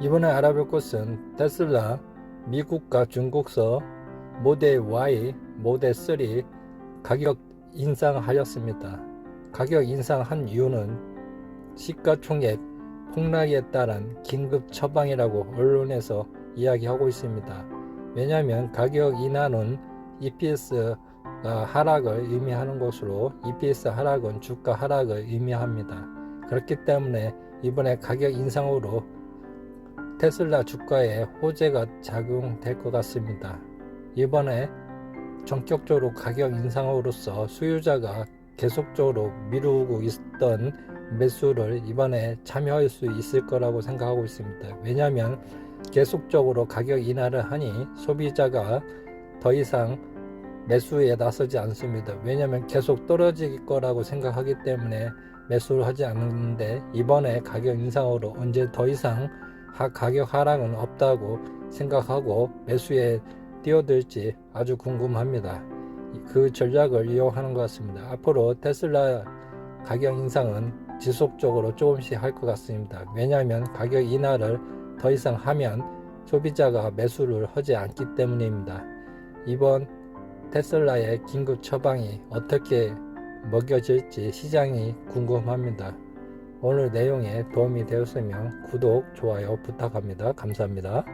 이번에 알아볼 것은 테슬라 미국과 중국서 모델 Y, 모델 3 가격 인상하였습니다. 가격 인상한 이유는 시가총액 폭락에 따른 긴급 처방이라고 언론에서 이야기하고 있습니다. 왜냐하면 가격 인하는 EPS 하락을 의미하는 것으로 EPS 하락은 주가 하락을 의미합니다. 그렇기 때문에 이번에 가격 인상으로 테슬라 주가에 호재가 작용될 것 같습니다. 이번에 전격적으로 가격 인상으로서 수요자가 계속적으로 미루고 있던 매수를 이번에 참여할 수 있을 거라고 생각하고 있습니다. 왜냐하면 계속적으로 가격 인하를 하니 소비자가 더 이상 매수에 나서지 않습니다. 왜냐하면 계속 떨어질 거라고 생각하기 때문에 매수를 하지 않는데 이번에 가격 인상으로 언제 더 이상 하- 가격 하락은 없다고 생각하고 매수에 뛰어들지 아주 궁금합니다. 그 전략을 이용하는 것 같습니다. 앞으로 테슬라 가격 인상은 지속적으로 조금씩 할 것 같습니다. 왜냐하면 가격 인하를 더 이상 하면 소비자가 매수를 하지 않기 때문입니다. 이번 테슬라의 긴급 처방이 어떻게 먹여질지 시장이 궁금합니다. 오늘 내용에 도움이 되었으면 구독, 좋아요 부탁합니다. 감사합니다.